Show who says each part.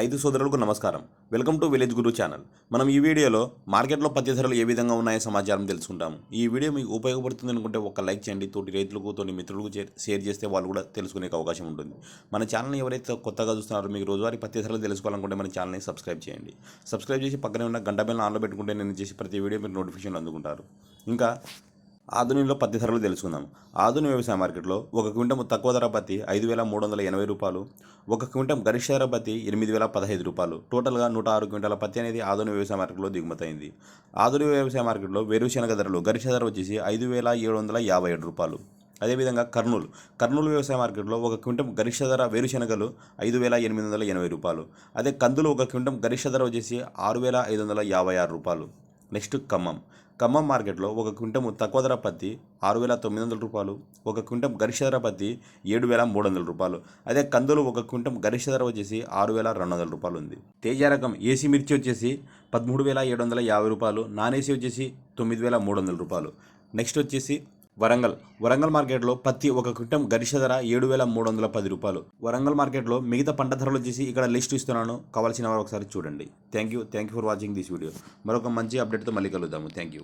Speaker 1: రైతు సోదరులకు నమస్కారం. Welcome to village Guru channel. మనం ఈ వీడియోలో మార్కెట్లో పత్తి ధరలు ఏ విధంగా ఉన్నాయో సమాచారం తెలుసుకుంటాము. ఈ వీడియో మీకు ఉపయోగపడుతుంది అనుకుంటే ఒక లైక్ చేయండి తోటి రైతులకు తోటి మిత్రులకు షేర్ చేస్తే వాళ్ళు కూడా తెలుసుకునే అవకాశం ఉంటుంది. మన ఛానల్ని ఎవరైతే కొత్తగా చూస్తున్నారో మీకు రోజువారీ పత్తి ధరలు తెలుసుకోవాలనుకుంటే మన ఛానల్ని సబ్స్క్రైబ్ చేయండి. సబ్స్క్రైబ్ చేసి పక్కనే ఉన్న గంట బెల్ ఆన్లో పెట్టుకుంటే నేను చేసి ప్రతి వీడియో మీరు నోటిఫికేషన్ అందుకుంటారు. ఇంకా ఆధునిలో పత్తి ధరలు తెలుసుకుందాం. ఆధునిక వ్యవసాయ మార్కెట్లో ఒక క్వింటం తక్కువ ధర పత్తి ఐదు వేల మూడు వందల ఎనభై రూపాయలు ఒక క్వింటం గరిష్ట ధర పత్తి ఎనిమిది వేల పదహైదు రూపాయలు. టోటల్గా నూట ఆరు క్వింటాల పత్తి అనేది ఆధునిక వ్యవసాయ మార్కెట్లో దిగుమతైంది ఆధునిక వ్యవసాయ మార్కెట్లో వేరుశనగ ధరలు గరిష్ట ధర వచ్చేసి ఐదు వేల ఏడు వందల యాభై ఏడు రూపాయలు. అదేవిధంగా కర్నూలు కర్నూలు వ్యవసాయ మార్కెట్లో ఒక క్వింటం గరిష్ట ధర వేరుశనగలు ఐదు వేల ఎనిమిది వందల ఎనభై రూపాయలు. అదే కందులు ఒక క్వింటం గరిష్ట ధర వచ్చేసి ఆరు వేల ఐదు వందల యాభై ఆరు రూపాయలు. నెక్స్ట్ ఖమ్మం. ఖమ్మం మార్కెట్లో ఒక క్వింటం తక్కువ ధర పత్తి ఆరు వేల తొమ్మిది వందల రూపాయలు ఒక క్వింటం గరిష్ట ధర పత్తి ఏడు వేల మూడు వందల రూపాయలు. అదే కందులు ఒక క్వింటం గరిష్ట ధర వచ్చేసి ఆరు వేల రెండు వందల రూపాయలు ఉంది. తేజ రకం ఏసీ మిర్చి వచ్చేసి పదమూడు వేల ఏడు వందల యాభై రూపాయలు నాన్ ఏసీ వచ్చేసి తొమ్మిది వేల మూడు వందల రూపాయలు. నెక్స్ట్ వచ్చేసి వరంగల్. వరంగల్ మార్కెట్లో పత్తి ఒక క్వింటం గరిష్ట ధర ఏడు వేల మూడు వందల పది రూపాయలు. వరంగల్ మార్కెట్లో మిగతా పంట ధరలు చేసి ఇక్కడ లిస్ట్ ఇస్తున్నాను. కావాల్సిన వారు ఒకసారి చూడండి. Thank you. Thank you for watching this video. మరొక మంచి అప్డేట్తో మళ్ళీ కలుద్దాము. Thank you.